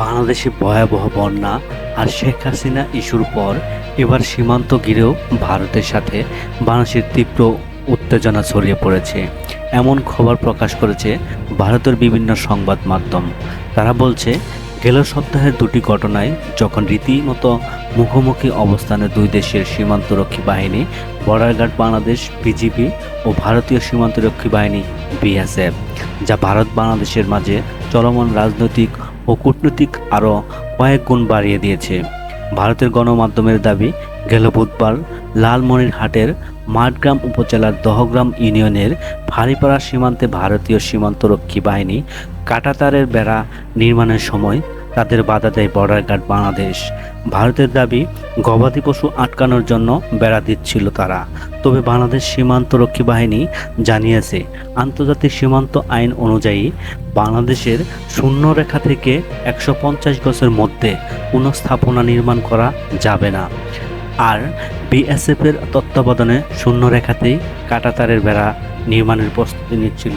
বাংলাদেশে ভয়াবহ বন্যা আর শেখ হাসিনা ইস্যুর পর এবার সীমান্ত ঘিরেও ভারতের সাথে বাংলাদেশের তীব্র উত্তেজনা ছড়িয়ে পড়েছে। এমন খবর প্রকাশ করেছে ভারতের বিভিন্ন সংবাদ মাধ্যম। তারা বলছে, গেল সপ্তাহের দুটি ঘটনায় যখন রীতিমতো মুখোমুখি অবস্থানে দুই দেশের সীমান্তরক্ষী বাহিনী বর্ডার গার্ড বাংলাদেশ, বিজিবি ও ভারতীয় সীমান্তরক্ষী বাহিনী, বিএসএফ, যা ভারত বাংলাদেশের মাঝে চলমান রাজনৈতিক ও কূটনৈতিক আরও কয়েক গুণ বাড়িয়ে দিয়েছে। ভারতের গণমাধ্যমের দাবি, গেল বুধবার লালমনিরহাটের মাঠগ্রাম উপজেলার দহগ্রাম ইউনিয়নের ভারিপাড়া সীমান্তে ভারতীয় সীমান্তরক্ষী বাহিনী কাটাতারের বেড়া নির্মাণের সময় তাদের বাধা দেয় বর্ডার গার্ড বাংলাদেশ। ভারতের দাবি, গবাদি পশু আটকানোর জন্য বেড়া দিচ্ছিল তারা। তবে বাংলাদেশ সীমান্ত রক্ষী বাহিনী জানিয়েছে, আন্তর্জাতিক সীমান্ত আইন অনুযায়ী বাংলাদেশের শূন্য রেখা থেকে একশো পঞ্চাশ গজের মধ্যে কোনো স্থাপনা নির্মাণ করা যাবে না। আর বিএসএফের তত্ত্বাবধানে শূন্য রেখাতেই কাটাতারের বেড়া নির্মাণের প্রস্তুতি নিচ্ছিল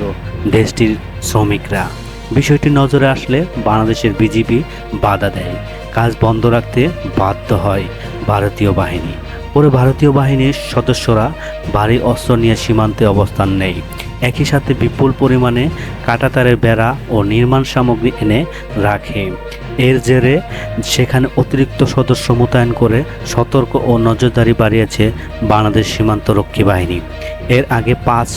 দেশটির শ্রমিকরা। বিষয়টি নজরে আসলে বাংলাদেশের বিজিবি বাধা দেয়। কাজ বন্ধ রাখতে বাধ্য হয় ভারতীয় বাহিনী। পরে ভারতীয় বাহিনীর সদস্যরা ভারী অস্ত্র নিয়ে সীমান্তে অবস্থান নেয়। একই সাথে বিপুল পরিমাণে কাটাতারের বেড়া ও নির্মাণ সামগ্রী এনে রাখে। এর জেরে সেখানে অতিরিক্ত সদস্য মোতায়েন করে সতর্ক ও নজরদারি বাড়িয়েছে বাংলাদেশ সীমান্তরক্ষী বাহিনী। এর আগে পাঁচ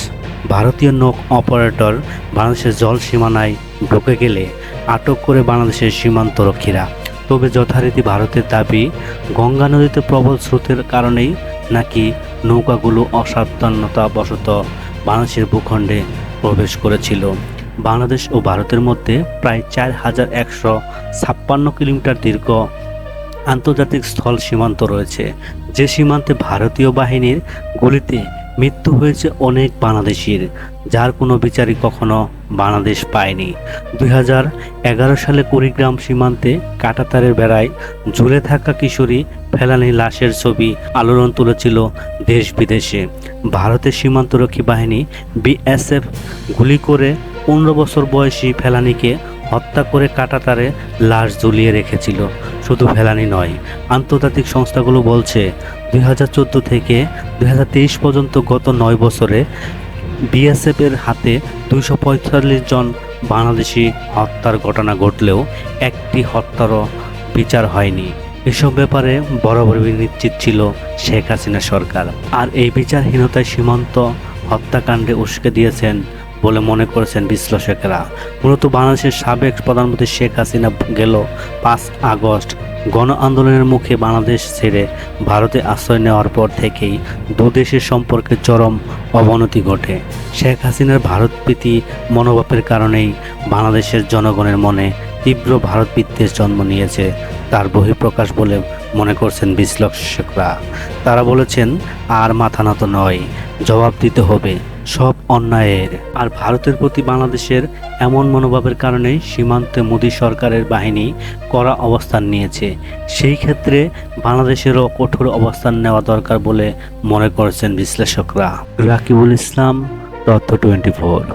ভারতীয় নৌ অপারেটর বাংলাদেশের জল সীমানায় ঢুকে গেলে আটক করে বাংলাদেশের সীমান্তরক্ষীরা তবে যথারীতি ভারতের দাবি, গঙ্গা নদীতে প্রবল স্রোতের কারণেই নাকি নৌকাগুলো অসাবধানতা বশত বাংলাদেশের ভূখণ্ডে প্রবেশ করেছিল। বাংলাদেশ ও ভারতের মধ্যে প্রায় চার হাজার একশো ছাপ্পান্ন কিলোমিটার দীর্ঘ আন্তর্জাতিক স্থল সীমান্ত রয়েছে। যে সীমান্তে ভারতীয় বাহিনীর গুলিতে মৃত্যু হয়েছে অনেক বাংলাদেশির, যার কোনো বিচারই কখনো বাংলাদেশ পায়নি। দু হাজার এগারো সালে কুড়িগ্রাম সীমান্তে কাটাতারের বেড়ায় ঝুলে থাকা কিশোরী ফেলানি লাশের ছবি আলোড়ন তুলেছিল দেশ বিদেশে ভারতের সীমান্তরক্ষী বাহিনী বিএসএফ গুলি করে পনেরো বছর বয়সী ফেলানিকে হত্যা করে কাটাতারে লাশ ঝুলিয়ে রেখেছিল। শুধু ফেলানি নয়, আন্তর্জাতিক সংস্থাগুলো বলছে, দুই হাজার চোদ্দ থেকে দুই হাজার তেইশ পর্যন্ত গত নয় বছরে বিএসএফের হাতে দুইশো পঁয়তাল্লিশ জন বাংলাদেশি হত্যার ঘটনা ঘটলেও একটি হত্যারও বিচার হয়নি। এসব ব্যাপারে বরাবরই নিশ্চিত ছিল শেখ হাসিনা সরকার। আর এই বিচারহীনতায় সীমান্ত হত্যাকাণ্ডে উস্কে দিয়েছেন বলে মনে করেছেন বিশ্লেষকেরা। মূলত বাংলাদেশের সাবেক প্রধানমন্ত্রী শেখ হাসিনা গেল পাঁচ আগস্ট গণ আন্দোলনের মুখে বাংলাদেশ ছেড়ে ভারতে আশ্রয় নেওয়ার পর থেকেই দুদেশের সম্পর্কে চরম অবনতি ঘটে। শেখ হাসিনার ভারতপ্রীতি মনোভাবের কারণেই বাংলাদেশের জনগণের মনে তীব্র ভারত বিদ্বেষ জন্ম নিয়েছে, তার বহিঃপ্রকাশ বলে মনে করছেন বিশ্লেষকরা। তারা বলেছেন, আর মাথা নত নয়, জবাব দিতে হবে। সব অন্যায়ের। আর ভারতের প্রতি বাংলাদেশের এমন মনোভাবের কারণে সীমান্তে মোদী সরকারের বাহিনী কড়া অবস্থান নিয়েছে। সেই ক্ষেত্রে বাংলাদেশেরও কঠোর অবস্থান নেওয়া দরকার বলে মনে করেছেন বিশ্লেষকরা। রাকিবুল ইসলাম, তথ্য টোয়েন্টি ফোর